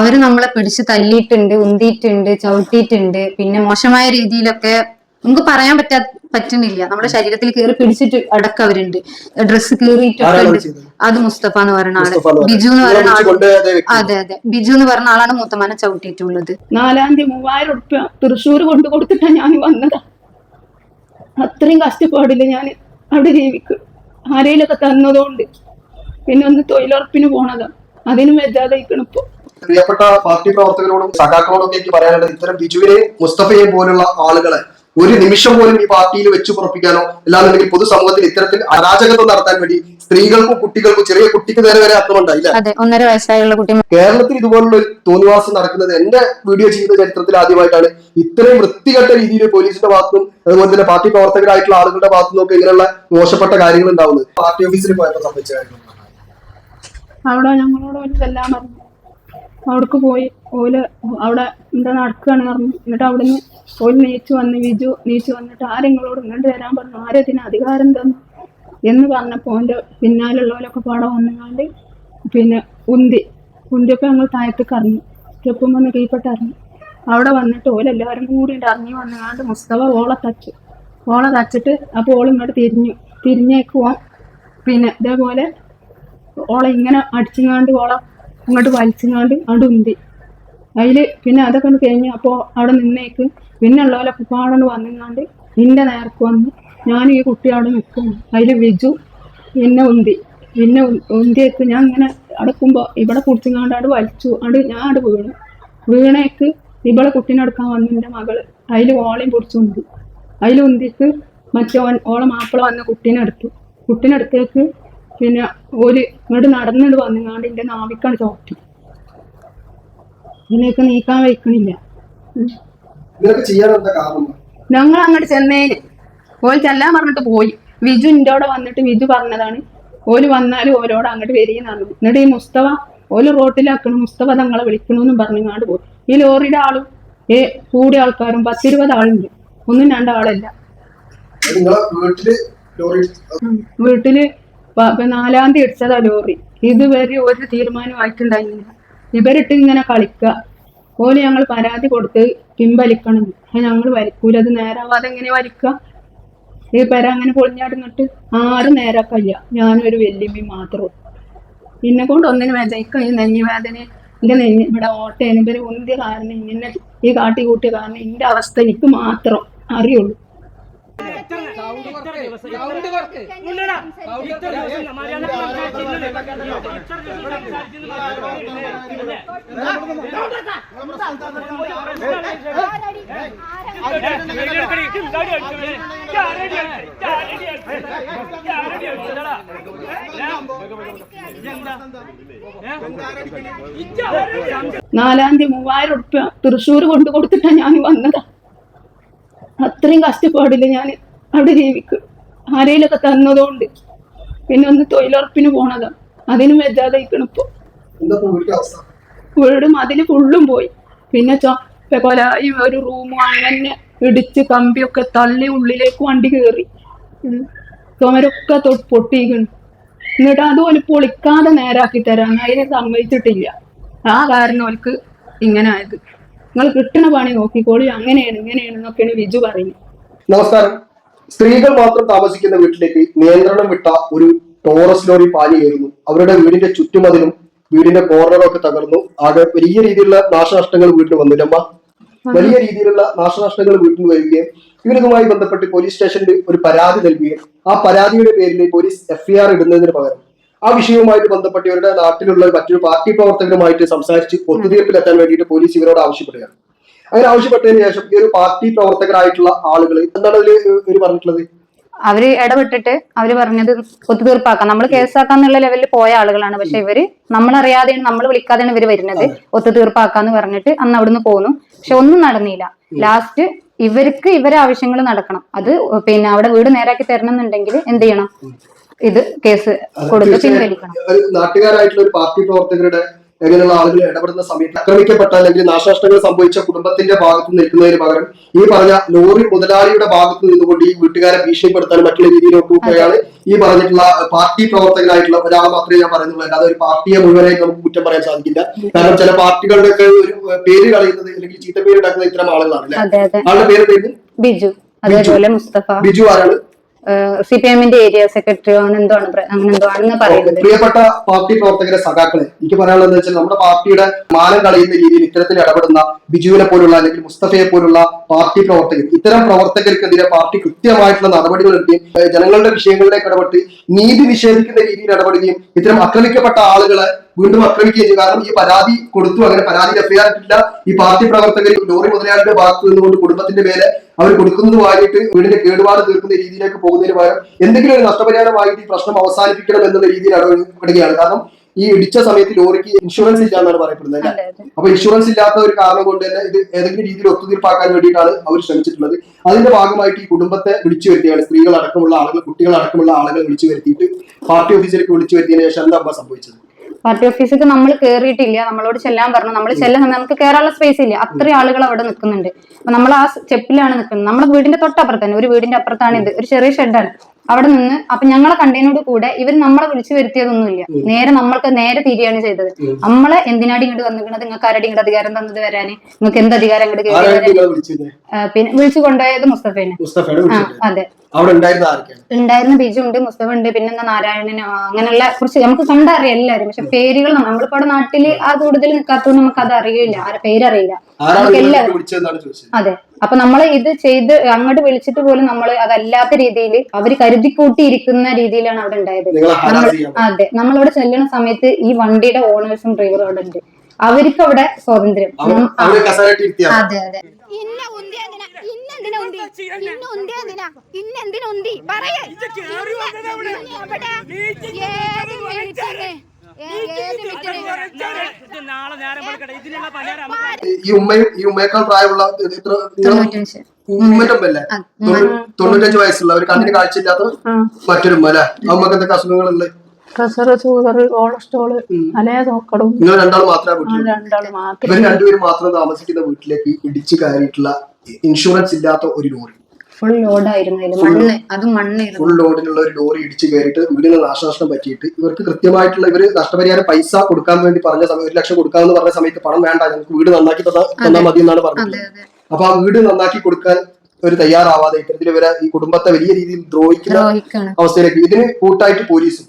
അവർ നമ്മളെ പിടിച്ച് തല്ലിയിട്ടുണ്ട് ഉന്തിയിട്ടുണ്ട് ചവിട്ടിയിട്ടുണ്ട്. പിന്നെ മോശമായ രീതിയിലൊക്കെ നമുക്ക് പറയാൻ പറ്റാ പറ്റുന്നില്ല. നമ്മുടെ ശരീരത്തിൽ കയറി പിടിച്ചിട്ട് അടക്കം അവരുണ്ട്. ഡ്രസ്സ് കീറിയിട്ടൊക്കെ ഉണ്ട്. അത് മുസ്തഫ എന്ന് പറയുന്ന ആൾ. ബിജു എന്ന് പറയുന്ന ആൾ. അതേ. അതെ. ബിജു എന്ന് പറയുന്ന ആളാണ് മൂത്തമാനെ ചവിട്ടിയിട്ടുള്ളത്. നാലാം തീയതി മൂവായിരം ഉറുപ്പ്യ തൃശ്ശൂർ കൊണ്ട് കൊടുത്തിട്ടാ ഞാൻ വന്നതാ. അത്രയും കഷ്ടപ്പാടില്ല ഞാൻ അവിടെ ജീവിക്കും. ആരെയിലൊക്കെ തന്നതുകൊണ്ട്. പിന്നെ ഒന്ന് തൊഴിലുറപ്പിന് പോണതാ. അതിനും വെജാതെ ഇപ്പൊ. പ്രിയപ്പെട്ട പാർട്ടി പ്രവർത്തകരോടും സഖാക്കളോടൊക്കെ എനിക്ക് പറയാനുള്ളത് ഇത്തരം ബിജുവിനെയും മുസ്തഫയെയും പോലുള്ള ആളുകളെ ഒരു നിമിഷം പോലും ഈ പാർട്ടിയിൽ വെച്ചു പുറപ്പിക്കാനോ അല്ലാന്നുണ്ടെങ്കിൽ പൊതുസമൂഹത്തിൽ ഇത്തരത്തിൽ അരാജകത്വം നടത്താൻ വേണ്ടി സ്ത്രീകൾക്കും കുട്ടികൾക്കും ചെറിയ കുട്ടിക്ക് നേരെ വരെ? അതെ ഒന്നര വയസ്സായുള്ള കുട്ടി കേരളത്തിൽ ഇതുപോലുള്ള ഒരു തോന്നിവാസം നടക്കുന്നത് എന്റെ വീഡിയോ ചെയ്യുന്ന ചരിത്രത്തിൽ ആദ്യമായിട്ടാണ്. ഇത്രയും വൃത്തികെട്ട രീതിയിൽ പോലീസിന്റെ ഭാഗത്തും അതുപോലെ തന്നെ പാർട്ടി പ്രവർത്തകരായിട്ടുള്ള ആളുകളുടെ ഭാഗത്തും ഒക്കെ ഇങ്ങനെയുള്ള മോശപ്പെട്ട കാര്യങ്ങൾ ഉണ്ടാവുന്നത്. പാർട്ടി ഓഫീസിൽ പോയപ്പോൾ സംഭവിച്ച കാര്യങ്ങൾ അവിടെ ഞങ്ങളോട് എല്ലാം പറഞ്ഞു അവിടേക്ക് പോയി. ഓൽ അവിടെ എന്താ നടക്കുകയാണ് പറഞ്ഞു. എന്നിട്ട് അവിടുന്ന് ഓൽ നീച്ചു വന്ന് വിജു നീച്ചു വന്നിട്ട് ആരെങ്ങളോട് ഇങ്ങോട്ട് വരാൻ പറഞ്ഞു. ആരതിന് അധികാരം തന്നു? എന്ന് പറഞ്ഞപ്പോൾ എന്റെ പിന്നാലുള്ളവരൊക്കെ പാടം വന്നുകൊണ്ട് പിന്നെ ഉന്തി. ഉന്തിയപ്പോൾ ഞങ്ങൾ താഴത്തേക്ക് ഇറങ്ങി. സ്റ്റെപ്പും വന്ന് കീഴ്പ്പെട്ട് ഇറങ്ങി. അവിടെ വന്നിട്ട് ഓലെല്ലാവരും കൂടി ഇറങ്ങി വന്നുകൊണ്ട് മുസ്തഫ ഓളെ തച്ചു. ഓളെ തച്ചിട്ട് അപ്പോൾ ഓൾ ഇങ്ങോട്ട് തിരിഞ്ഞു. തിരിഞ്ഞേക്കുവാൻ പിന്നെ ഇതേപോലെ ഓളെ ഇങ്ങനെ അടിച്ചുകൊണ്ട് ഓളെ അങ്ങോട്ട് വലിച്ചങ്ങാണ്ട് അവിടെ ഉന്തി. അതിൽ പിന്നെ അതൊക്കെ ഒന്ന് കഴിഞ്ഞ് അപ്പോൾ അവിടെ നിന്നേക്ക് പിന്നെ ഉള്ളവരൊക്കെ പാടൊന്ന് വന്നിങ്ങാണ്ട് നിന്റെ നേർക്ക് വന്ന് ഞാൻ ഈ കുട്ടി അവിടെ നിൽക്കുന്നു അതിൽ വിജു പിന്നെ ഉന്തി. പിന്നെ ഉന്തിയേക്ക് ഞാൻ ഇങ്ങനെ അടക്കുമ്പോൾ ഇവിടെ കുടിച്ചിങ്ങാണ്ട് അവിടെ വലിച്ചു. അവിടെ ഞാൻ അവിടെ വീണു. വീണേക്ക് ഇവളെ കുട്ടീനെ എടുക്കാൻ വന്നു എന്റെ മകൾ. അതിൽ ഓളയും പിടിച്ചു ഉന്തി. അതിൽ ഉന്തിക്ക് മറ്റേ ഓളെ മാപ്പിള വന്ന് കുട്ടീനെ എടുത്തു. കുട്ടീനെ എടുത്തേക്ക് പിന്നെ ഒരു ഇങ്ങോട്ട് നടന്നിട്ട് വന്നുങ്ങാണ്ട് എന്റെ നാവിക്കാണ് ചോട്ടി ഇതിനൊക്കെ നീക്കാൻ വയ്ക്കണില്ല. ഞങ്ങൾ അങ്ങോട്ട് ചെന്നേന്. ഓൽ ചെല്ലാൻ പറഞ്ഞിട്ട് പോയി. വിജു എന്റെ അവിടെ വന്നിട്ട് വിജു പറഞ്ഞതാണ്. ഓൽ വന്നാലും ഓരോട് അങ്ങോട്ട് വരികയെന്നാണ് എന്നിട്ട് ഈ മുസ്തഫ ഓൽ റോട്ടിലാക്കണം മുസ്തഫ തങ്ങളെ വിളിക്കണമെന്നും പറഞ്ഞുങ്ങാണ്ട് പോയി. ഈ ലോറിയുടെ ആളും ഏ കൂടിയ ആൾക്കാരും പത്തിരുപത് ആളുണ്ട്. ഒന്നും രണ്ടാളല്ല. വീട്ടിൽ ലോറി ഉം. വീട്ടിൽ പ- പ- നാലാം തീയതി ഇടിച്ചതാ ലോറി. ഇതുവരെ ഒരു തീരുമാനം ആയിട്ടുണ്ടായിരുന്നില്ല ഇവരിട്ട് ഇങ്ങനെ കളിക്കുക ഓൽ ഞങ്ങൾ പരാതി കൊടുത്ത് പിൻവലിക്കണം ഞങ്ങൾ വലിക്കൂല. അത് നേരാവാതെ എങ്ങനെ വലിക്കുക ഈ പെര അങ്ങനെ പൊളിഞ്ഞാടുന്നിട്ട് ആരും നേരാക്കല്ല ഞാനൊരു വെല്ലുമ്മി മാത്രം എന്നെ കൊണ്ട് ഒന്നിനു വേദന ഈ നെഞ്ഞി വേദന എന്റെ നെഞ്ഞ് ഇവിടെ ഓട്ടേനും. ഇവർ ഉന്തിയ കാരണം ഇങ്ങനെ ഈ കാട്ടി കൂട്ടിയ കാരണം എന്റെ അവസ്ഥ എനിക്ക് മാത്രം അറിയുള്ളൂ. നാലാം തീയതി മൂവായിരം ഉറുപ്പ്യ തൃശ്ശൂർ കൊണ്ടു കൊടുത്തിട്ടാ ഞാൻ വന്നതാ അത്രയും കഷ്ടപ്പാടില്ല ഞാൻ അവിടെ ജീവിക്കും. ആരെയിലൊക്കെ തന്നതുകൊണ്ട് പിന്നെ ഒന്ന് തൊഴിലുറപ്പിന് പോണതാ. അതിനും അതിന് അവസ്ഥ? വീട് മതിൽ ഫുള്ളും പോയി. പിന്നെ കൊലായി ഒരു റൂമും അങ്ങനെ ഇടിച്ച് കമ്പിയൊക്കെ തള്ളി ഉള്ളിലേക്ക് വണ്ടി കയറി ചുമരൊക്കെ പൊട്ടിയിക്കണു. എന്നിട്ട് എന്നിട്ട് അതുപോലെ പൊളിക്കാതെ നേരാക്കി തരാൻ അതിനെ സമ്മതിച്ചിട്ടില്ല. ആ കാരണം അവർക്ക് ഇങ്ങനെ ആയത്. നിങ്ങൾ കിട്ടണ പണി നോക്കിക്കോളി. അങ്ങനെയാണ് ഇങ്ങനെയാണ് എന്നൊക്കെയാണ് വിജു പറയുന്നത്. നമസ്കാരം. സ്ത്രീകൾ മാത്രം താമസിക്കുന്ന വീട്ടിലേക്ക് നിയന്ത്രണം വിട്ട ഒരു ടോറസ് ലോറി പാഞ്ഞു കയറുന്നു. അവരുടെ വീടിന്റെ ചുറ്റുമതിലും വീടിന്റെ കോർണറും ഒക്കെ തകർന്നു. ആകെ വലിയ രീതിയിലുള്ള നാശനഷ്ടങ്ങൾ വീട്ടിൽ വന്നില്ലമ്മ വലിയ രീതിയിലുള്ള നാശനഷ്ടങ്ങൾ വീട്ടിൽ വരികയും ഇവരിതുമായി ബന്ധപ്പെട്ട് പോലീസ് സ്റ്റേഷനിൽ ഒരു പരാതി നൽകുകയും ആ പരാതിയുടെ പേരിൽ പോലീസ് എഫ്ഐആർ ഇടുന്നതിന് പകരം ആ വിഷയവുമായിട്ട് ബന്ധപ്പെട്ട് ഇവരുടെ നാട്ടിലുള്ള മറ്റൊരു പാർട്ടി പ്രവർത്തകരുമായിട്ട് സംസാരിച്ച് ഒത്തുതീർപ്പിലെത്താൻ വേണ്ടിയിട്ട് പോലീസ് ഇവരോട് ആവശ്യപ്പെടുകയാണ്. അങ്ങനെ ആവശ്യപ്പെട്ടതിന് ശേഷം ഈ ഒരു പാർട്ടി പ്രവർത്തകരായിട്ടുള്ള ആളുകൾ എന്താണ് അതിൽ പറഞ്ഞിട്ടുള്ളത്? അവർ ഇടപെട്ടിട്ട് അവർ പറഞ്ഞത് ഒത്തുതീർപ്പാക്കാം. നമ്മൾ കേസാക്കാന്നുള്ള ലെവലിൽ പോയ ആളുകളാണ്. പക്ഷെ ഇവർ നമ്മളറിയാതെയാണ് നമ്മൾ വിളിക്കാതെയാണ് ഇവർ വരുന്നത്. ഒത്തുതീർപ്പാക്കാന്ന് പറഞ്ഞിട്ട് അന്ന് അവിടുന്ന് പോന്നു. പക്ഷെ ഒന്നും നടന്നില്ല. ലാസ്റ്റ് ഇവർക്ക് ഇവരെ ആവശ്യങ്ങൾ നടക്കണം. അത് പിന്നെ അവിടെ വീട് നേരാക്കി തരണം എന്നുണ്ടെങ്കിൽ എന്ത് ചെയ്യണം? ഇത് കേസ് കൊടുത്ത് പിൻവലിക്കണം. നാട്ടുകാരായിട്ടുള്ള ഒരു പാർട്ടി പ്രവർത്തകരുടെ അങ്ങനെയുള്ള ആളുകൾ ഇടപെടുന്ന സമയത്ത് ആക്രമിക്കപ്പെട്ട അല്ലെങ്കിൽ നാശനഷ്ടങ്ങൾ സംഭവിച്ച കുടുംബത്തിന്റെ ഭാഗത്ത് നിൽക്കുന്നതിന് പകരം ഈ പറഞ്ഞ ലോറി മുതലാളിയുടെ ഭാഗത്ത് നിന്നുകൊണ്ട് ഈ വീട്ടുകാരെ ഭീഷണിപ്പെടുത്താൻ മറ്റുള്ള രീതിയിലോട്ട് പോവുകയാണ് ഈ പറഞ്ഞിട്ടുള്ള പാർട്ടി പ്രവർത്തകനായിട്ടുള്ള ഒരാൾ മാത്രമേ ഞാൻ പറയുന്നുള്ളൂ. അല്ലാതെ ഒരു പാർട്ടിയെ മുഴുവനായി നമുക്ക് കുറ്റം പറയാൻ സാധിക്കില്ല. കാരണം ചില പാർട്ടികളുടെ ഒക്കെ ഒരു പേര് കളയുന്നത് അല്ലെങ്കിൽ ചീത്ത പേര് ഉണ്ടാക്കുന്നത് ഇത്തരം ആളുകളാണ് അല്ലെ? ആളുടെ പേര് പേര് ബിജു. ബിജു ആരാണ്? സി പി എമ്മിന്റെ ഏരിയ സെക്രട്ടറിയോ എന്തോ ആണ് അങ്ങനെ എന്തോ ആണെന്ന് പറയുന്നത്? പ്രിയപ്പെട്ട പാർട്ടി പ്രവർത്തകരെ സഖാക്കളെ എനിക്ക് പറയാനുള്ളത് വെച്ചാൽ നമ്മുടെ പാർട്ടിയുടെ മാനം കളയുന്ന രീതിയിൽ ഇത്തരത്തിൽ ഇടപെടുന്ന ബിജുവിനെ പോലുള്ള അല്ലെങ്കിൽ മുസ്തഫയെ പോലുള്ള പാർട്ടി പ്രവർത്തകർ ഇത്തരം പ്രവർത്തകർക്കെതിരെ പാർട്ടി കൃത്യമായിട്ടുള്ള നടപടികൾ എടുക്കുകയും ജനങ്ങളുടെ വിഷയങ്ങളിലേക്ക് ഇടപെട്ട് നീതി നിഷേധിക്കുന്ന രീതിയിൽ ഇടപെടുകയും ഇത്തരം ആക്രമിക്കപ്പെട്ട ആളുകളെ വീണ്ടും ആക്രമിക്കുകയും ചെയ്തു. കാരണം ഈ പരാതി കൊടുത്തു. അങ്ങനെ പരാതി എഫ്ഐആർ ഇട്ടില്ല. ഈ പാർട്ടി പ്രവർത്തകർ ലോറി മുതലാളിയുടെ ഭാഗത്ത് നിന്നുകൊണ്ട് കുടുംബത്തിന്റെ മേലെ അവർ കൊടുക്കുന്നതുമായിട്ട് വീടിന്റെ കേടുപാട് തീർക്കുന്ന രീതിയിലേക്ക് പോകുന്നതിന് പകരം എന്തെങ്കിലും ഒരു നഷ്ടപരിഹാരമായിട്ട് ഈ പ്രശ്നം അവസാനിപ്പിക്കണം എന്നുള്ള രീതിയിൽ ഇടപെടുകയാണ്. കാരണം ഈ ഇടിച്ച സമയത്ത് ലോറിക്ക് ഇൻഷുറൻസ് ഇല്ല എന്നാണ് പറയപ്പെടുന്നത് അല്ലേ? അപ്പൊ ഇൻഷുറൻസ് ഇല്ലാത്ത ഒരു കാരണം കൊണ്ട് തന്നെ ഇത് ഏതെങ്കിലും രീതിയിൽ ഒത്തുതീർപ്പാക്കാൻ വേണ്ടിയിട്ടാണ് അവർ ശ്രമിച്ചിട്ടുള്ളത്. അതിന്റെ ഭാഗമായിട്ട് ഈ കുടുംബത്തെ വിളിച്ചു വരുത്തിയാണ്. സ്ത്രീകൾ അടക്കമുള്ള ആളുകൾ കുട്ടികൾ അടക്കമുള്ള ആളുകൾ വിളിച്ചു വരുത്തിയിട്ട് പാർട്ടി ഓഫീസിലേക്ക് വിളിച്ചു വരുത്തിയതിനു ശേഷം എന്താ സംഭവിച്ചത്? പാർട്ടി ഓഫീസിലേക്ക് നമ്മൾ കയറിയിട്ടില്ല നമ്മളോട് ചെല്ലാൻ പറഞ്ഞു. നമ്മൾ ചെല്ലാൻ നമുക്ക് കയറാനുള്ള സ്പേസ് ഇല്ല. അത്രയും ആളുകൾ അവിടെ നിൽക്കുന്നുണ്ട്. അപ്പൊ നമ്മൾ ആ സ്റ്റെപ്പിലാണ് നിൽക്കുന്നത്. നമ്മുടെ വീടിന്റെ തൊട്ടപ്പുറത്ത് തന്നെ ഒരു വീടിന്റെ അപ്പുറത്താണ് ഇത്. ഒരു ചെറിയ ഷെഡാണ് അവിടെ നിന്ന് അപ്പൊ ഞങ്ങളെ കണ്ടതിനോട് കൂടെ ഇവർ നമ്മളെ വിളിച്ചു വരുത്തിയതൊന്നുമില്ല. നേരെ നമ്മൾക്ക് നേരെ തിരിയാണ് ചെയ്തത്. നമ്മളെ എന്തിനാടി ഇങ്ങോട്ട് വന്നിരിക്കുന്നത് നിങ്ങൾക്ക് ആരുടെ ഇങ്ങോട്ട് അധികാരം തന്നത് വരാന്? നിങ്ങൾക്ക് എന്ത് അധികാരം ഇങ്ങോട്ട് കയറി വരാൻ പിന്നെ വിളിച്ചു കൊണ്ടുപോയത് മുസ്തഫേനെ അതെ. ഉണ്ടായിരുന്ന ബിജു ഉണ്ട് മുസ്തഫ ഉണ്ട് പിന്നെ നാരായണനോ അങ്ങനെയുള്ള കുറച്ച് നമുക്ക് കണ്ടറിയാം എല്ലാവരും. പക്ഷെ പേരുകൾ നമ്മളിപ്പോ അവിടെ നാട്ടിൽ ആ കൂടുതൽ നിൽക്കാത്തതുകൊണ്ട് നമുക്ക് അത് അറിയില്ല. ആരെ പേരറിയില്ല. നമുക്ക് എല്ലാവരും അതെ. അപ്പൊ നമ്മൾ ഇത് ചെയ്ത് അങ്ങോട്ട് വിളിച്ചിട്ട് പോലും നമ്മൾ അതല്ലാത്ത രീതിയിൽ അവർ കരുതി കൂട്ടിയിരിക്കുന്ന രീതിയിലാണ് അവിടെ ഉണ്ടായത്. അതെ നമ്മളിവിടെ ചെല്ലുന്ന സമയത്ത് ഈ വണ്ടിയുടെ ഓണേഴ്സും ഡ്രൈവറും അവിടെ ഉണ്ട്. അവർക്ക് അവിടെ സ്വാതന്ത്ര്യം. അതെ അതെ. ഇന്നെന്തിനാ പറയേ. ഈ- ഉമ്മയും ഈ ഉമ്മയേക്കാൾ പ്രായമുള്ള നിങ്ങൾ തൊണ്ണൂറ്റഞ്ച് വയസ്സുള്ള ഒരു കണ്ണിന് കാഴ്ചയില്ലാത്ത മറ്റൊരു ഉമ്മ അല്ലെ? അമ്മയ്ക്ക് എന്തൊക്കെ അസുഖങ്ങളുണ്ട്? പ്രഷർ ഷുഗർ കൊളസ്ട്രോൾ അലേ നോക്കടും നിങ്ങൾ രണ്ടാൾ മാത്രമേ ഇവർ രണ്ടുപേരും മാത്രം താമസിക്കുന്ന വീട്ടിലേക്ക് ഇടിച്ചു കയറിയിട്ടുള്ള ഇൻഷുറൻസ് ഇല്ലാത്ത ഒരു ലോറി. ഫുൾ ലോഡായിരുന്നു മണ്ണ് അത് മണ്ണായിരുന്നു ഫുൾ ലോഡിനുള്ള ഒരു ലോറി ഇടിച്ചു കയറിയിട്ട് വീടിന് നാശനഷ്ടം പറ്റിയിട്ട് ഇവർക്ക് കൃത്യമായിട്ടുള്ള ഇവർ നഷ്ടപരിഹാരം പൈസ കൊടുക്കാൻ വേണ്ടി പറഞ്ഞ സമയം ഒരു ലക്ഷം കൊടുക്കാമെന്ന് പറഞ്ഞ സമയത്ത് പണം വേണ്ട ഞങ്ങൾക്ക് വീട് നന്നാക്കി തന്നാ തന്നാൽ മതി എന്നാണ് പറഞ്ഞത്. അപ്പൊ ആ വീട് നന്നാക്കി കൊടുക്കാൻ ഒരു തയ്യാറാവാതെ ഇത്തരത്തിൽ ഇവരെ ഈ കുടുംബത്തെ വലിയ രീതിയിൽ ദ്രോഹിക്കുന്ന അവസ്ഥയിലേക്ക് ഇതിന് കൂട്ടായിട്ട് പോലീസും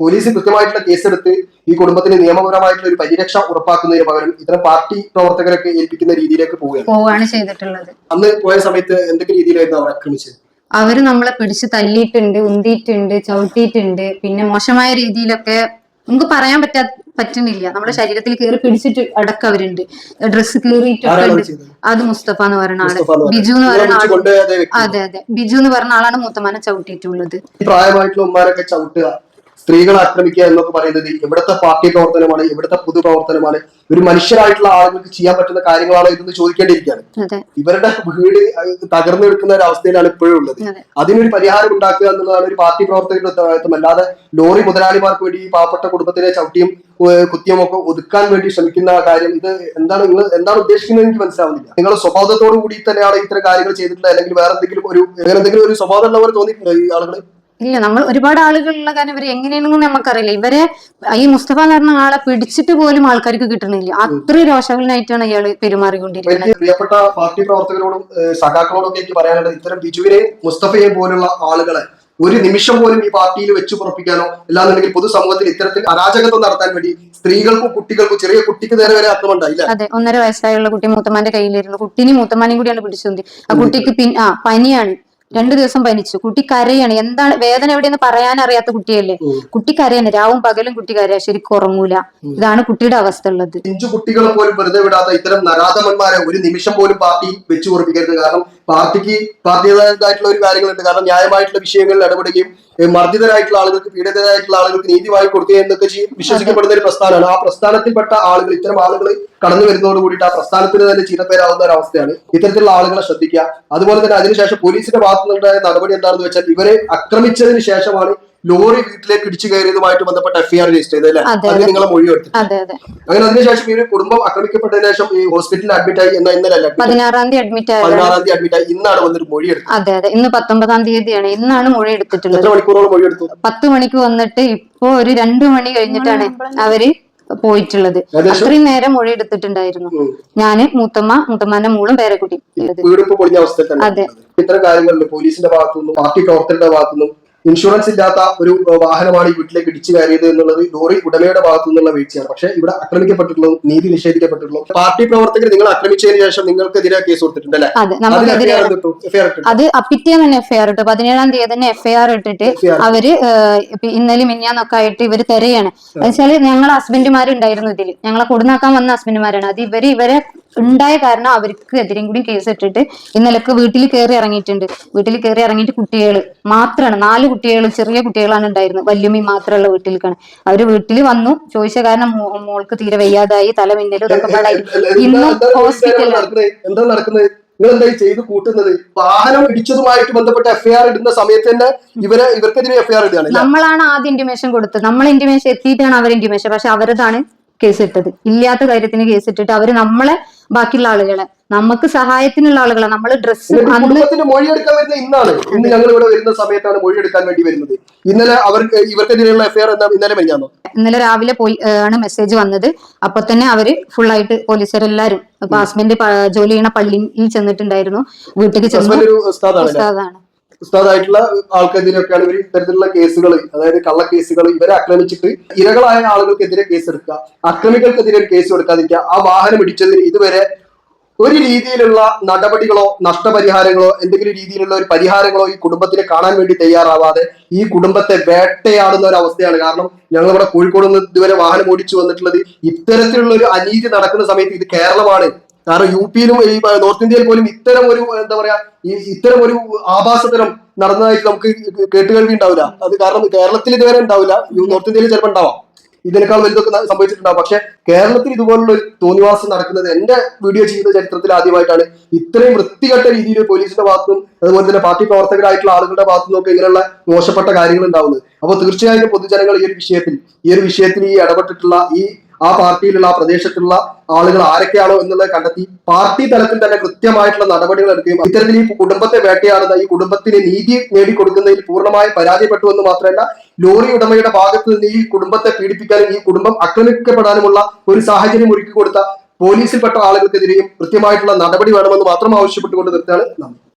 പോലീസ് കൃത്യമായിട്ടുള്ള കേസെടുത്ത് ഈ കുടുംബത്തിന് നിയമപരമായിട്ടുള്ള ഒരു പരിരക്ഷ ഉറപ്പാക്കുന്നതിന് പകരം ഇത്തരം പാർട്ടി പ്രവർത്തകരൊക്കെ ഏൽപ്പിക്കുന്ന രീതിയിലേക്ക് പോവുകയാണ്. പോവാണ് ചെയ്തിട്ടുള്ളത്. അന്ന് പോയ സമയത്ത് എന്തൊക്കെ രീതിയിലായിരുന്നു അവർ ആക്രമിച്ചത്? അവർ നമ്മളെ പിടിച്ച് തല്ലിയിട്ടുണ്ട് ഉന്തിയിട്ടുണ്ട് ചവിട്ടിയിട്ടുണ്ട്. പിന്നെ മോശമായ രീതിയിലൊക്കെ നമുക്ക് പറയാൻ പറ്റാ പറ്റുന്നില്ല. നമ്മുടെ ശരീരത്തിൽ കയറി പിടിച്ചിട്ട് അടക്കം അവരുണ്ട്. ഡ്രസ്സ് കീറിയിട്ടൊക്കെ ഉണ്ട്. അത് മുസ്തഫ എന്ന് പറയുന്ന ആൾ. ബിജു എന്ന് പറയുന്ന ആൾ. അതേ. അതെ ബിജു എന്ന് പറയുന്ന ആളാണ് മൂത്തമാനെ ചവിട്ടിയിട്ടുള്ളത്. പ്രായമായിട്ടുള്ള ഉമ്മാരൊക്കെ ചവിട്ടുക സ്ത്രീകളെ ആക്രമിക്കുക എന്നൊക്കെ പറയുന്നത് ഇവിടുത്തെ പാർട്ടി പ്രവർത്തനമാണ് ഇവിടുത്തെ പൊതുപ്രവർത്തനമാണ് ഒരു മനുഷ്യരായിട്ടുള്ള ആളുകൾക്ക് ചെയ്യാൻ പറ്റുന്ന കാര്യങ്ങളാണോ ഇതെന്ന് ചോദിക്കേണ്ടിയിരിക്കുകയാണ്. ഇവരുടെ വീട് തകർന്നു ഒരു അവസ്ഥയിലാണ് ഇപ്പോഴും ഉള്ളത്. അതെ. അതിനൊരു പരിഹാരം ഉണ്ടാക്കുക എന്നുള്ളതാണ് ഒരു പാർട്ടി പ്രവർത്തകരുടെ ഉത്തരവാദിത്വം. അല്ലാതെ ലോറി മുതലാളിമാർക്ക് വേണ്ടി ഈ പാവപ്പെട്ട കുടുംബത്തിലെ ചവിട്ടിയും കുത്തിയും ഒക്കെ ഒതുക്കാൻ വേണ്ടി ശ്രമിക്കുന്ന കാര്യം ഇത് എന്താണ് നിങ്ങൾ എന്താണ് ഉദ്ദേശിക്കുന്നത് എനിക്ക് മനസ്സിലാവുന്നില്ല. നിങ്ങൾ സ്വഭാവത്തോടു കൂടി തന്നെയാണ് ഇത്തരം കാര്യങ്ങൾ ചെയ്തിട്ടുള്ളത്. അല്ലെങ്കിൽ വേറെ എന്തെങ്കിലും ഒരു വേറെ എന്തെങ്കിലും ഒരു സ്വഭാവം ഉള്ളവർ തോന്നിയിട്ടുണ്ടോ ഈ ആളുകൾ ഇല്ല നമ്മൾ ഒരുപാട് ആളുകളുള്ള കാരണം ഇവർ എങ്ങനെയാണെന്ന് നമുക്കറിയില്ല. ഇവരെ ഈ മുസ്തഫ എന്ന് പറഞ്ഞ ആളെ പിടിച്ചിട്ട് പോലും ആൾക്കാർക്ക് കിട്ടണില്ല അത്ര രോഷാകുലനായിട്ടാണ് ഇയാൾ പെരുമാറിക്കൊണ്ടിരിക്കുന്നത്. പ്രിയപ്പെട്ട പാർട്ടി പ്രവർത്തകരോടും ഏഹ് സഖാക്കളോടും ഒക്കെ എനിക്ക് പറയാനുള്ളത് ഇത്തരം ബിജുവിനെയും മുസ്തഫയെയും പോലുള്ള ആളുകളെ ഒരു നിമിഷം പോലും ഈ പാർട്ടിയിൽ വെച്ചു പുറപ്പിക്കാനോ അല്ലാന്നുണ്ടെങ്കിൽ പൊതുസമൂഹത്തിൽ ഇത്തരത്തിൽ അരാജകത്വം നടത്താൻ വേണ്ടി സ്ത്രീകൾക്കും കുട്ടികൾക്കും ചെറിയ കുട്ടിക്ക് നേരെ വരെ അക്രമം അതെ ഒന്നര വയസ്സായുള്ള കുട്ടി മൂത്തമാന്റെ കയ്യിലിരുന്നു. കുട്ടിനെ മൂത്തമാനെയും കൂടിയാണ് പിടിച്ചു ആ കുട്ടിക്ക് പിൻ ആ പനിയാണ്. രണ്ടു ദിവസം പനിച്ചു. കുട്ടി കരയാണ്. എന്താണ് വേദന എവിടെയെന്ന് പറയാൻ അറിയാത്ത കുട്ടിയല്ലേ കുട്ടി കരയാണ്. രാവും പകലും കുട്ടി കരയാ. ശരിക്കും ഉറങ്ങൂല. ഇതാണ് കുട്ടിയുടെ അവസ്ഥ ഉള്ളത്. കുട്ടികളെ പോലും വെറുതെ വിടാത്ത ഇത്തരം നരാധമന്മാരെ ഒരു നിമിഷം പോലും പാർട്ടി വെച്ചു ഉറപ്പിക്കരുത്. കാരണം പാർട്ടിക്ക് പാർട്ടിയുടേതായിട്ടുള്ള ഒരു കാര്യങ്ങളുണ്ട്. കാരണം ന്യായമായിട്ടുള്ള വിഷയങ്ങളിൽ ഇടപെടുകയും മർദ്ദിതരായിട്ടുള്ള ആളുകൾക്ക് പീഡിതരായിട്ടുള്ള ആളുകൾക്ക് നീതി വായി കൊടുക്കുക എന്നൊക്കെ ചെയ്യും. വിശ്വസിക്കപ്പെടുന്ന ഒരു പ്രസ്ഥാനമാണ്. ആ പ്രസ്ഥാനത്തിൽപ്പെട്ട ആളുകൾ ഇത്തരം ആളുകൾ കടന്നു വരുന്നതോട് കൂടിയിട്ട് ആ പ്രസ്ഥാനത്തിന് തന്നെ ചീത്തപ്പേരാവുന്ന ഒരു അവസ്ഥയാണ് ഇത്തരത്തിലുള്ള ആളുകളെ ശ്രദ്ധിക്കുക. അതുപോലെ തന്നെ അതിനുശേഷം പോലീസിന്റെ ഭാഗത്തുനിന്നുണ്ടായ നടപടി എന്താണെന്ന് വെച്ചാൽ ഇവരെ ആക്രമിച്ചതിന് ശേഷമാണ് ലോറി വീട്ടിലേക്ക് ഇടിച്ചു കയറിയതുമായിട്ട് ബന്ധപ്പെട്ട എഫ്ഐആർ രജിസ്റ്റർ ചെയ്തത് അല്ലേ? അതെ, അതിന് നിങ്ങളെ മൊഴി എടുത്തു അതെ അതെ. അങ്ങനെ അതിനുശേഷം ഈ ഒരു കുടുംബം ആക്രമിക്കപ്പെട്ടതിന് ശേഷം ഈ ഹോസ്പിറ്റലിൽ അഡ്മിറ്റ് ആയി എന്ന ഇന്നലെ പതിനാറാം തീയതി അഡ്മിറ്റ് ആയി പതിനാറാം തീയതി അഡ്മിറ്റ് ആയി. ഇന്നാണ് വന്നിട്ട് മൊഴി എടുത്തത്. അതെ അതെ. ഇന്ന് പത്തൊമ്പതാം തീയതിയാണ്. ഇന്നാണ് മൊഴി എടുത്തിട്ടുള്ളത്. എത്ര മണിക്കൂറോളം മൊഴി എടുത്തു? പത്ത് മണിക്ക് വന്നിട്ട് ഇപ്പോ ഒരു രണ്ടു മണി കഴിഞ്ഞിട്ടാണ് അവർ പോയിട്ടുള്ളത്? അത്രയും നേരം മൊഴി എടുത്തിട്ടുണ്ടായിരുന്നു. ഞാൻ മൂത്തമ്മ മൂത്തമ്മാന്റെ മൂളും പേരക്കുട്ടി അതെ. ഇത്തരം കാര്യങ്ങളിൽ പോലീസിന്റെ ഭാഗത്തുനിന്നും പാർട്ടി പ്രവർത്തകരുടെ ഭാഗത്തുനിന്നും ഇൻഷുറൻസ് ഇല്ലാത്ത ഒരു വാഹനമാണ് ഈ വീട്ടിലേക്ക് ഇടിച്ചു കയറിയത് എന്നുള്ളത് ലോറി ഉടമയുടെ ഭാഗത്തു നിന്നുള്ള വീഴ്ചയാണ്. പക്ഷേ ഇവിടെ ആക്രമിക്കപ്പെട്ടിട്ടുള്ളതും നീതി നിഷേധിക്കപ്പെട്ടിട്ടുള്ളതും പാർട്ടി പ്രവർത്തകർ നിങ്ങൾ ആക്രമിച്ചതിന് ശേഷം നിങ്ങൾക്കെതിരെ കേസ് കൊടുത്തിട്ടുണ്ട് അല്ലേ അതെ പിറ്റേന്ന് തന്നെ എഫ്ഐആർ ഇട്ടു. പതിനേഴാം തീയതി തന്നെ എഫ്ഐആർ ഇട്ടിട്ട് അവർ ഇന്നലെ മിന്നാന്നൊക്കെ ആയിട്ട് ഇവർ തെരയാണ്. എന്നുവെച്ചാൽ ഞങ്ങളെ ഹസ്ബൻഡുമാരുണ്ടായിരുന്നു ഇതിൽ ഞങ്ങളെ കൊടുന്നാക്കാൻ വന്ന ഹസ്ബൻഡുമാരാണ് അത് ഇവർ ഇവരെ ഉണ്ടായ കാരണം അവർക്ക് എതിരെയും കൂടി കേസ് ഇട്ടിട്ട് ഇന്നലൊക്കെ വീട്ടിൽ കയറി ഇറങ്ങിയിട്ടുണ്ട്. വീട്ടിൽ കയറി ഇറങ്ങിയിട്ട് കുട്ടികൾ മാത്രമാണ് നാല് കുട്ടികൾ ചെറിയ കുട്ടികളാണ് ഉണ്ടായിരുന്നത്. വല്യമ്മി മാത്രമുള്ള വീട്ടിലേക്കാണ് അവർ വീട്ടിൽ വന്നു. ചോദിച്ച കാരണം മോൾക്ക് തീരെ വയ്യാതായി തലമിന്നലും ഇതൊക്കെ പാടായി. ഇന്നും ഹോസ്പിറ്റലിൽ നിങ്ങൾ എന്താ ഈ ചെയ്ത് കൂട്ടുന്നത്? വാഹനം ഇടിച്ചതുമായിട്ട് ബന്ധപ്പെട്ട എഫ്ഐആർ ഇടുന്ന സമയത്ത് തന്നെ ഇവരെ ഇവർക്കെതിരെ എഫ്ഐആർ ഇടുകയാണ് നമ്മളാണ് ആദ്യം ഇന്റിമേഷൻ കൊടുത്തത്. നമ്മൾ ഇന്റിമേഷൻ എത്തിയിട്ടാണ് അവർ ഇന്റിമേഷൻ പക്ഷെ അവരതാണ് കേസ് ഇട്ടത്. ഇല്ലാത്ത കാര്യത്തിന് കേസ് ഇട്ടിട്ട് അവർ നമ്മളെ ബാക്കിയുള്ള ആളുകളെ. നമുക്ക് സഹായത്തിനുള്ള ആളുകളെ. നമ്മൾ ഡ്രസ്സ് മൊഴിയെടുക്കാൻ അന്ന് കുടുംബത്തിന്റെ വരുന്ന ഇന്നാണ് ഇന്ന് ഞങ്ങൾ ഇവിടെ വരുന്ന സമയത്താണ് മൊഴിയെടുക്കാൻ വേണ്ടി വരുന്നത്. ഇന്നലെ അവർക്ക് ഇവർക്കെതിരെയുള്ള എഫ്ഐആർ എന്താ? ഇന്നലെ കഴിഞ്ഞാന്നോ ഇന്നലെ രാവിലെ പോയി ആണ് മെസ്സേജ് വന്നത്. അപ്പൊ തന്നെ അവർ ഫുള്ളായിട്ട് പോലീസുകാരെല്ലാരും അപ്പൊ ഹസ്ബൻഡ് ജോലി ചെയ്യണ പള്ളിയിൽ ചെന്നിട്ടുണ്ടായിരുന്നു. വീട്ടിലേക്ക് ചെന്നു. ഉസ്താദാണ്. ഉസ്താദായിട്ടുള്ള ആൾക്കെതിരെയൊക്കെയാണ് ഇവർ ഇത്തരത്തിലുള്ള കേസുകൾ അതായത് കള്ള കേസുകൾ ഇവരെ ആക്രമിച്ചിട്ട് ഇരകളായ ആളുകൾക്കെതിരെ കേസ് എടുക്കുക. അക്രമികൾക്കെതിരെ കേസ് കൊടുക്കാതിരിക്കുക. ആ വാഹനം ഇടിച്ചതിന് ഇതുവരെ ഒരു രീതിയിലുള്ള നടപടികളോ നഷ്ടപരിഹാരങ്ങളോ എന്തെങ്കിലും രീതിയിലുള്ള ഒരു പരിഹാരങ്ങളോ ഈ കുടുംബത്തിന് കാണാൻ വേണ്ടി തയ്യാറാവാതെ ഈ കുടുംബത്തെ വേട്ടയാടുന്ന ഒരു അവസ്ഥയാണ്. കാരണം ഞങ്ങൾ ഇവിടെ കോഴിക്കോട് നിന്ന് ഇതുവരെ വാഹനം ഓടിച്ചു വന്നിട്ടുള്ളത് ഇത്തരത്തിലുള്ള ഒരു അനീതി നടക്കുന്ന സമയത്ത് ഇത് കേരളമാണ്. കാരണം യു പിയിലും ഈ നോർത്ത് ഇന്ത്യയിൽ പോലും ഇത്തരം ഒരു എന്താ പറയാ ഈ ഇത്തരം ഒരു ആഭാസതരം നടന്നതായിട്ട് നമുക്ക് കേട്ടുകേൾവി ഉണ്ടാവില്ല. അത് കാരണം കേരളത്തിൽ ഇതുവരെ ഉണ്ടാവില്ല. നോർത്ത് ഇന്ത്യയിൽ ചിലപ്പോൾ ഉണ്ടാവാം. ഇതിനേക്കാൾ വലുതൊക്കെ സംഭവിച്ചിട്ടുണ്ടാവും. പക്ഷെ കേരളത്തിൽ ഇതുപോലുള്ള ഒരു തോന്നിവാസം നടക്കുന്നത് എന്റെ വീഡിയോ ചെയ്യുന്ന ചരിത്രത്തിൽ ആദ്യമായിട്ടാണ്. ഇത്രയും വൃത്തികെട്ട രീതിയിൽ പോലീസിന്റെ ഭാഗത്തും അതുപോലെ തന്നെ പാർട്ടി പ്രവർത്തകരായിട്ടുള്ള ആളുകളുടെ ഭാഗത്തു നിന്നൊക്കെ ഇങ്ങനെയുള്ള മോശപ്പെട്ട കാര്യങ്ങൾ ഉണ്ടാവുന്നത്. അപ്പോൾ തീർച്ചയായും പൊതുജനങ്ങൾ ഈ ഒരു വിഷയത്തിൽ ഈ ഒരു വിഷയത്തിൽ ഈ ഇടപെട്ടിട്ടുള്ള ഈ ആ പാർട്ടിയിലുള്ള ആ പ്രദേശത്തുള്ള ആളുകൾ ആരൊക്കെയാണോ എന്നുള്ളത് കണ്ടെത്തി പാർട്ടി തലത്തിൽ തന്നെ കൃത്യമായിട്ടുള്ള നടപടികൾ എടുക്കുകയും ഇത്തരത്തിൽ ഈ കുടുംബത്തെ വേട്ടയാടുന്ന ഈ കുടുംബത്തിന് നീതി നേടിക്കൊടുക്കുന്നതിൽ പൂർണമായി പരാജയപ്പെട്ടു എന്ന് മാത്രമല്ല ലോറി ഉടമയുടെ ഭാഗത്ത് നിന്ന് ഈ കുടുംബത്തെ പീഡിപ്പിക്കാനും ഈ കുടുംബം ആക്രമിക്കപ്പെടാനുമുള്ള ഒരു സാഹചര്യം ഒരുക്കി കൊടുത്ത പോലീസിൽപ്പെട്ട ആളുകൾക്കെതിരെയും കൃത്യമായിട്ടുള്ള നടപടി വേണമെന്ന് മാത്രം ആവശ്യപ്പെട്ടുകൊണ്ട് നിർത്തുകയാണ് നന്ദി.